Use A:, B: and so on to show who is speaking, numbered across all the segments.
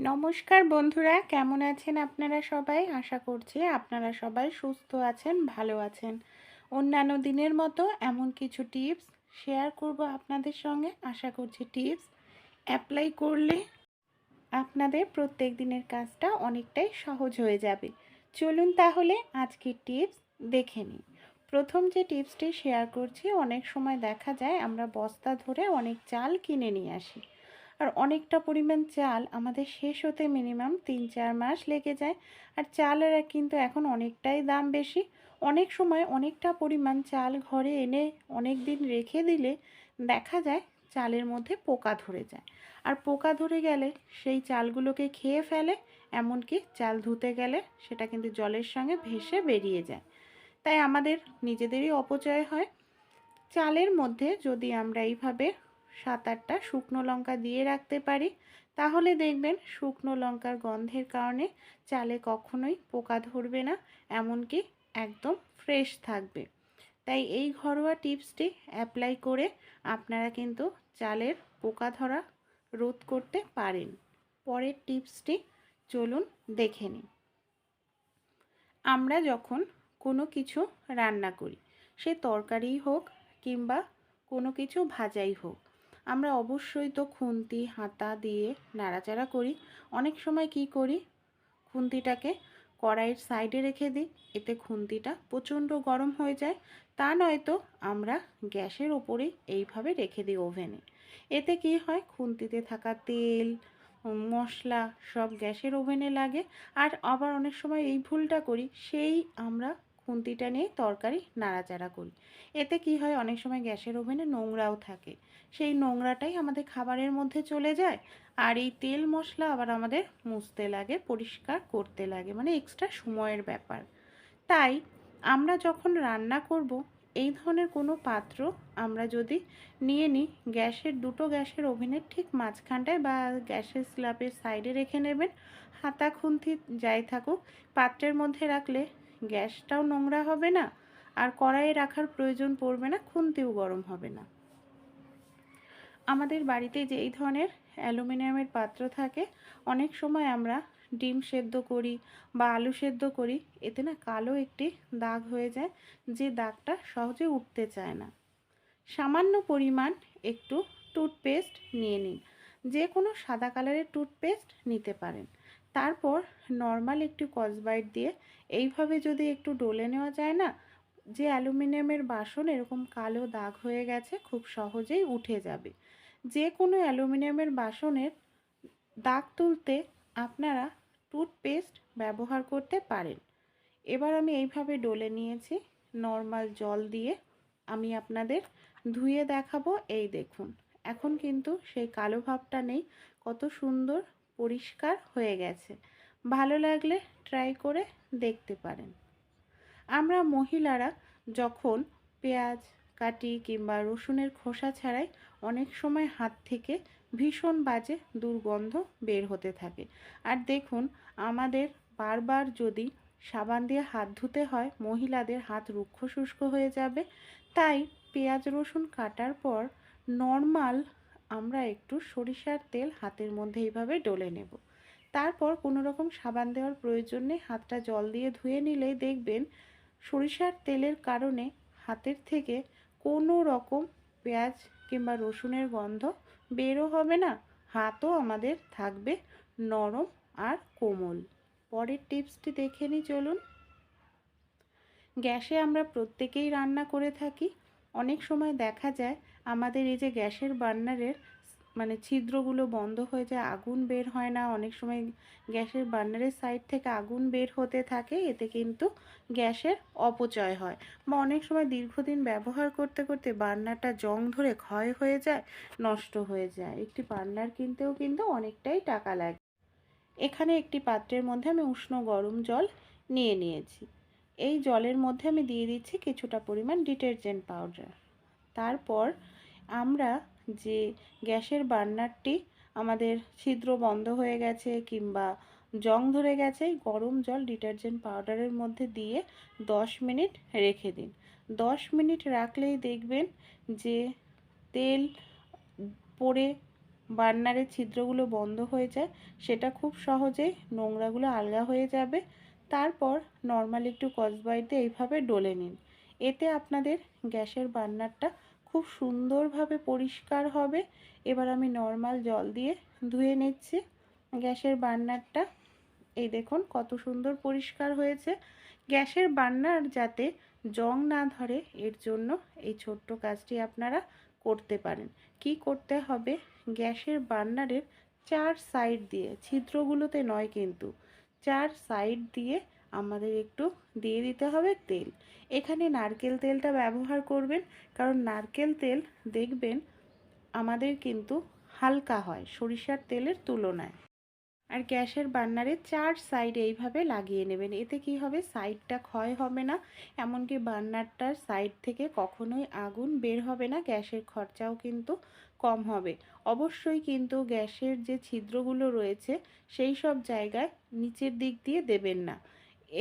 A: নমস্কার বন্ধুরা, কেমন আছেন আপনারা সবাই? আশা করছি আপনারা সবাই সুস্থ আছেন, ভালো আছেন। অন্যান্য দিনের মতো এমন কিছু টিপস শেয়ার করব আপনাদের সঙ্গে। আশা করছি টিপস অ্যাপ্লাই করলে আপনাদের প্রত্যেক দিনের কাজটা অনেকটাই সহজ হয়ে যাবে। চলুন তাহলে আজকের টিপস দেখে নিই। প্রথম যে টিপসটি শেয়ার করছি, অনেক সময় দেখা যায় আমরা বস্তা ধরে অনেক চাল কিনে নিয়ে আসি। আর অনেকটা পরিমাণ চাল আমাদের শেষ হতে মিনিমাম তিন চার মাস লেগে যায়। আর চালের কিন্তু এখন অনেকটাই দাম বেশি। অনেক সময় অনেকটা পরিমাণ চাল ঘরে এনে অনেক দিন রেখে দিলে দেখা যায় চালের মধ্যে পোকা ধরে যায়। আর পোকা ধরে গেলে সেই চালগুলোকে খেয়ে ফেলে, এমনকি চাল ধুতে গেলে সেটা কিন্তু জলের সঙ্গে ভেসে বেরিয়ে যায়। তাই আমাদের নিজেদেরই অপচয় হয়। চালের মধ্যে যদি আমরা এইভাবে সাত আটটা শুকনো লঙ্কা দিয়ে রাখতে পারি। তাহলে দেখবেন শুকনো লঙ্কার গন্ধের কারণে চালে কখনোই পোকা ধরবে না, এমনকি একদম ফ্রেশ থাকবে। তাই এই ঘরোয়া টিপসটি অ্যাপ্লাই করে আপনারা কিন্তু চালের পোকা ধরা রোধ করতে পারেন। পরের টিপসটি চলুন দেখে নিন আমরা যখন কোনো কিছু রান্না করি, সে তরকারিই হোক কিংবা কোনো কিছু ভাজাই হোক আমরা অবশ্যই তো খুন্তি, হাতা দিয়ে নাড়াচাড়া করি। অনেক সময় কি করি? খুন্তিটাকে কড়াইয়ের সাইডে রেখে দিই। এতে খুন্তিটা প্রচণ্ড গরম হয়ে যায়। তা নয়তো আমরা গ্যাসের ওপরেই এইভাবে রেখে দিই ওভেনে। এতে কি হয়? খুন্তিতে থাকা তেল, মশলা সব গ্যাসের ওভেনে লাগে। আর আবার অনেক সময় এই ভুলটা করি, সেই আমরা খুন্তিটা নিয়ে তরকারি নাড়াচাড়া করি। এতে কি হয়, অনেক সময় গ্যাসের ওভেনে নোংরাও থাকে। সেই নোংরাটাই আমাদের খাবারের মধ্যে চলে যায় আর এই তেল মশলা আবার আমাদের মুছতে লাগে, পরিষ্কার করতে লাগে মানে এক্সট্রা সময়ের ব্যাপার। তাই আমরা যখন রান্না করব, এই ধরনের কোনো পাত্র আমরা যদি নিয়ে নিই, গ্যাসের দুটো গ্যাসের ওভেনের ঠিক মাঝখানটায় বা গ্যাসের স্ল্যাবের সাইডে রেখে নেবেন, হাতা খুন্তি যাই থাকুক, পাত্রের মধ্যে রাখলে গ্যাসটাও নোংরা হবে না, আর কড়াইয়ে রাখার প্রয়োজন পড়বে না, খুন্তিও গরম হবে না। আমাদের বাড়িতে যে এই ধরনের অ্যালুমিনিয়ামের পাত্র থাকে, অনেক সময় আমরা ডিম সেদ্ধ করি বা আলু সেদ্ধ করি, এতে না কালো একটি দাগ হয়ে যায়, যে দাগটা সহজে উঠতে চায় না। সামান্য পরিমাণ একটু টুথপেস্ট নিয়ে নিন, যে কোনো সাদা কালারের টুথপেস্ট নিতে পারেন। তারপর নর্মাল একটু কসবাইট দিয়ে এইভাবে যদি একটু ডলে নেওয়া যায় না, যে অ্যালুমিনিয়ামের বাসন এরকম কালো দাগ হয়ে গেছে খুব সহজেই উঠে যাবে। যে কোনো অ্যালুমিনিয়ামের বাসনের দাগ তুলতে আপনারা টুথপেস্ট ব্যবহার করতে পারেন। এবার আমি এইভাবে ডলে নিয়েছি নর্মাল জল দিয়ে আমি আপনাদের ধুয়ে দেখাবো, এই দেখুন। এখন কিন্তু সেই কালো ভাবটা নেই, কত সুন্দর পরিষ্কার হয়ে গেছে। ভালো লাগলে ট্রাই করে দেখতে পারেন। আমরা মহিলারা যখন পেঁয়াজ, কাটি কিংবা রসুনের খোসা ছাড়াই অনেক সময় হাত থেকে ভীষণ বাজে দুর্গন্ধ বের হতে থাকে। আর দেখুন, আমাদের বারবার যদি সাবান দিয়ে হাত ধুতে হয়, মহিলাদের হাত রুক্ষ শুষ্ক হয়ে যাবে। তাই পেঁয়াজ, রসুন কাটার পর নর্মাল আমরা একটু সরিষার তেল হাতের মধ্যে এইভাবে ডলে নেব। তারপর কোনো রকম সাবান দেওয়ার প্রয়োজন নেই। হাতটা জল দিয়ে ধুয়ে নিলেই দেখবেন সরিষার তেলের কারণে হাতের থেকে কোনো রকম পেঁয়াজ কিংবা রসুনের গন্ধ বেরও হবে না। হাতও আমাদের থাকবে নরম আর কোমল। পরের টিপসটি দেখে নিই, চলুন। গ্যাসে আমরা প্রত্যেকেই রান্না করে থাকি। অনেক সময় দেখা যায় আমাদের এই যে গ্যাসের বার্নারের মানে ছিদ্রগুলো বন্ধ হয়ে যায়, আগুন বের হয় না। অনেক সময় গ্যাসের বার্নারের সাইড থেকে আগুন বের হতে থাকে, এতে কিন্তু গ্যাসের অপচয় হয়। বা অনেক সময় দীর্ঘদিন ব্যবহার করতে করতে বার্নারটা জং ধরে ক্ষয় হয়ে যায়, নষ্ট হয়ে যায়। একটি বার্নার কিনতেও কিন্তু অনেকটাই টাকা লাগে। এখানে একটি পাত্রের মধ্যে আমি উষ্ণ গরম জল নিয়ে নিয়েছি। এই জলের মধ্যে আমি দিয়ে দিচ্ছি কিছুটা পরিমাণ ডিটারজেন্ট পাউডার। তারপর আমরা যে গ্যাসের বার্নারটি আমাদের ছিদ্র বন্ধ হয়ে গেছে কিংবা জং ধরে গেছে গরম জল ডিটারজেন্ট পাউডারের মধ্যে দিয়ে দশ মিনিট রেখে দিন। দশ মিনিট রাখলেই দেখবেন যে তেল পড়ে বার্নারের ছিদ্রগুলো বন্ধ হয়ে যায়, সেটা খুব সহজেই নোংরাগুলো আলগা হয়ে যাবে। তারপর নর্মাল একটু কসবাইট দিয়ে এইভাবে ডলে নিন। এতে আপনাদের গ্যাসের বার্নারটা খুব সুন্দরভাবে পরিষ্কার হবে। এবার আমি নর্মাল জল দিয়ে ধুয়ে নিচ্ছি। গ্যাসের বার্নারটা এই দেখুন কত সুন্দর পরিষ্কার হয়েছে। গ্যাসের বার্নার যাতে জং না ধরে, এর জন্য এই ছোট্ট কাজটি আপনারা করতে পারেন। কি করতে হবে? গ্যাসের বার্নারের চার সাইড দিয়ে, ছিদ্রগুলোতে নয় কিন্তু চার সাইড দিয়ে আমাদের একটু দিয়ে দিতে হবে তেল। এখানে নারকেল তেলটা ব্যবহার করবেন, কারণ নারকেল তেল দেখবেন আমাদের কিন্তু হালকা হয় সরিষার তেলের তুলনায়। আর গ্যাসের বার্নারে চার সাইড এইভাবে লাগিয়ে নেবেন। এতে কি হবে? সাইডটা ক্ষয় হবে না, এমনকি বার্নারটার সাইড থেকে কখনোই আগুন বের হবে না, গ্যাসের খরচাও কিন্তু কম হবে। অবশ্যই কিন্তু গ্যাসের যে ছিদ্রগুলো রয়েছে, সেই সব জায়গায় নিচের দিক দিয়ে দেবেন না।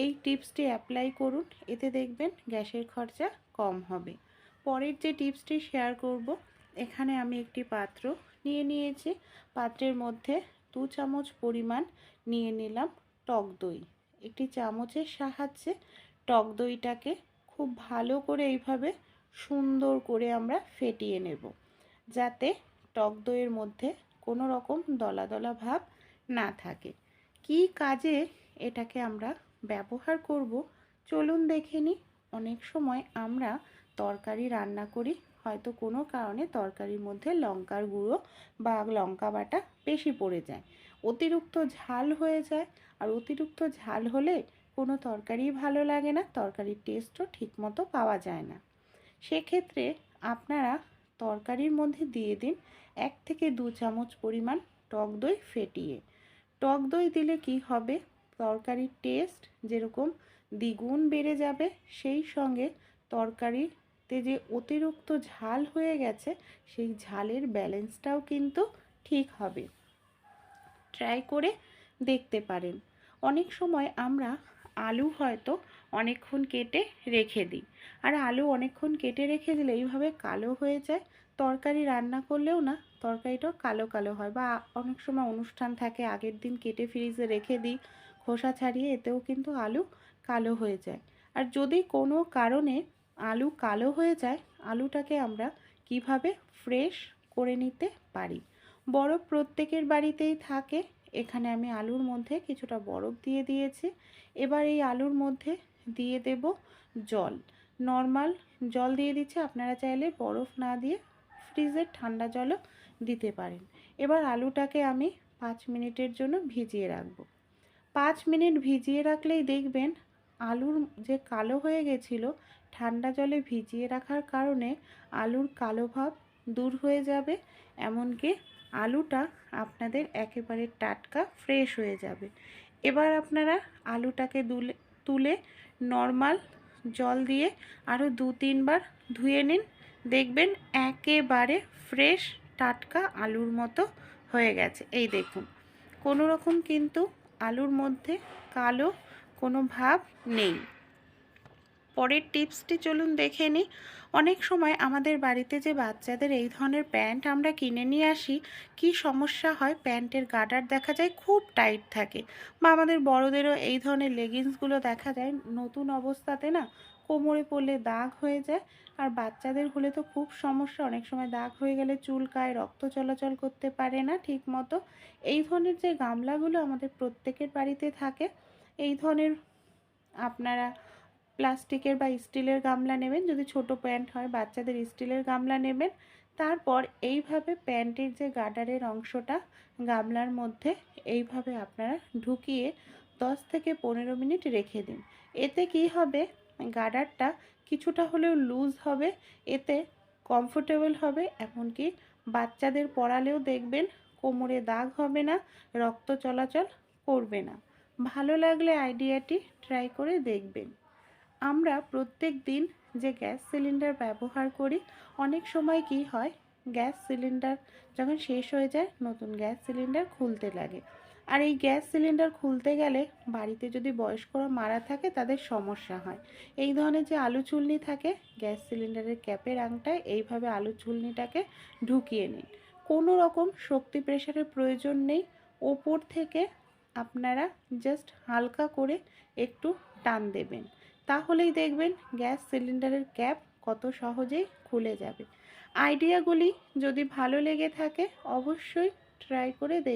A: এই টিপসটি অ্যাপ্লাই করুন, এতে দেখবেন গ্যাসের খরচা কম হবে। পরের যে টিপসটি শেয়ার করব, এখানে আমি একটি পাত্র নিয়ে নিয়েছি। পাত্রের মধ্যে দু চামচ পরিমাণ নিয়ে নিলাম টক দই। একটি চামচের সাহায্যে টক দইটাকে খুব ভালো করে এইভাবে সুন্দর করে আমরা ফেটিয়ে নেব, যাতে টক দইয়ের মধ্যে কোনো রকম দলা দলা ভাব না থাকে। কি কাজে এটাকে আমরা ব্যবহার করব? চলুন দেখে নিই। অনেক সময় আমরা তরকারি রান্না করি হয়তো কোনো কারণে তরকারির মধ্যে লঙ্কার গুঁড়ো বা লঙ্কা বাটা বেশি পড়ে যায়। অতিরিক্ত ঝাল হয়ে যায়। আর অতিরিক্ত ঝাল হলে কোনো তরকারি ভালো লাগে না, তরকারির টেস্টও ঠিকমতো পাওয়া যায় না। সেক্ষেত্রে আপনারা তরকারির মধ্যে দিয়ে দিন এক থেকে দু চামচ পরিমাণ টক দই ফেটিয়ে। টক দই দিলে কি হবে? তরকারির টেস্ট যেরকম দ্বিগুণ বেড়ে যাবে, সেই সঙ্গে তরকারিতে যে অতিরিক্ত ঝাল হয়ে গেছে, সেই ঝালের ব্যালেন্সটাও কিন্তু ঠিক হবে। ট্রাই করে দেখতে পারেন। অনেক সময় আমরা আলু হয়তো অনেকক্ষণ কেটে রেখে দিই। আর আলু অনেকক্ষণ কেটে রেখে দিলে এইভাবে কালো হয়ে যায়। তরকারি রান্না করলেও না, তরকারিটাও কালো কালো হয় বা অনেক সময় অনুষ্ঠান থাকে, আগের দিন কেটে ফ্রিজে রেখে দিই, খোসা ছাড়িয়ে এতেও কিন্তু আলু কালো হয়ে যায়। আর যদি কোনো কারণে আলু কালো হয়ে যায়, আলুটাকে আমরা কীভাবে ফ্রেশ করে নিতে পারি? বরফ প্রত্যেকের বাড়িতেই থাকে। এখানে আমি আলুর মধ্যে কিছুটা বরফ দিয়ে দিয়েছি। এবার এই আলুর মধ্যে দিয়ে দেব জল। নর্মাল জল দিয়ে দিচ্ছে। আপনারা চাইলে বরফ না দিয়ে ফ্রিজের ঠান্ডা জলও দিতে পারেন। এবার আলুটাকে আমি পাঁচ মিনিটের জন্য ভিজিয়ে রাখব। পাঁচ মিনিট ভিজিয়ে রাখলেই দেখবেন আলুর যে কালো হয়ে গেছিল ঠান্ডা জলে ভিজিয়ে রাখার কারণে আলুর কালো ভাব দূর হয়ে যাবে, এমনকি আলুটা আপনাদের একেবারে টাটকা ফ্রেশ হয়ে যাবে। এবার আপনারা আলুটাকে দুলে, তুলে নর্মাল জল দিয়ে আরও দু তিনবার ধুয়ে নিন। দেখবেন একেবারে ফ্রেশ টাটকা আলুর মতো হয়ে গেছে। এই দেখুন, কোনো রকম কিন্তু আলুর মধ্যে কালো কোনো ভাব নেই। পরের টিপসটি চলুন দেখে নিই। অনেক সময় আমাদের বাড়িতে যে বাচ্চাদের এই ধরনের প্যান্ট আমরা কিনে নিয়ে আসি, কি সমস্যা হয়? প্যান্টের গার্ডার দেখা যায় খুব টাইট থাকে বা আমাদের বড়দেরও এই ধরনের লেগিংসগুলো দেখা যায়। নতুন অবস্থাতে না কোমরে পড়লে দাগ হয়ে যায় আর বাচ্চাদের হলে তো খুব সমস্যা। অনেক সময় দাগ হয়ে গেলে চুলকায়, রক্ত চলাচল করতে পারে না ঠিক মতো এই ধরনের যে গামলাগুলো আমাদের প্রত্যেকের বাড়িতে থাকে, এই ধরনের আপনারা প্লাস্টিকের বা স্টিলের গামলা নেবেন। যদি ছোট প্যান্ট হয়, বাচ্চাদের স্টিলের গামলা নেবেন। তারপর এইভাবে প্যান্টের যে গার্ডারের অংশটা, গামলার মধ্যে এইভাবে আপনারা ঢুকিয়ে দশ থেকে পনেরো মিনিট রেখে দিন। এতে কি হবে? গার্ডারটা কিছুটা হলেও লুজ হবে, এতে কমফোর্টেবল হবে, এমনকি বাচ্চাদের পরালেও দেখবেন কোমরে দাগ হবে না, রক্ত চলাচল করবে না। ভালো লাগলে আইডিয়াটি ট্রাই করে দেখবেন। আমরা প্রত্যেক দিন যে গ্যাস সিলিন্ডার ব্যবহার করি, অনেক সময় কি হয়, গ্যাস সিলিন্ডার যখন শেষ হয়ে যায়, নতুন গ্যাস সিলিন্ডার খুলতে লাগে। আর এই গ্যাস সিলিন্ডার খুলতে গেলে বাড়িতে যদি বয়স্করা মারা থাকে, তাদের সমস্যা হয়। এই ধরনের যে আলু চুলনি থাকে, গ্যাস সিলিন্ডারের ক্যাপের আংটায় এইভাবে আলু চুলনিটাকে ঢুকিয়ে নিন। কোনো রকম শক্তি প্রেশারের প্রয়োজন নেই। ওপর থেকে আপনারা জাস্ট হালকা করে একটু টান দেবেন। তাহলেই দেখবেন গ্যাস সিলিন্ডারের ক্যাপ কত সহজেই খুলে যাবে। আইডিয়াগুলি যদি ভালো লেগে থাকে, অবশ্যই ট্রাই করে দেখ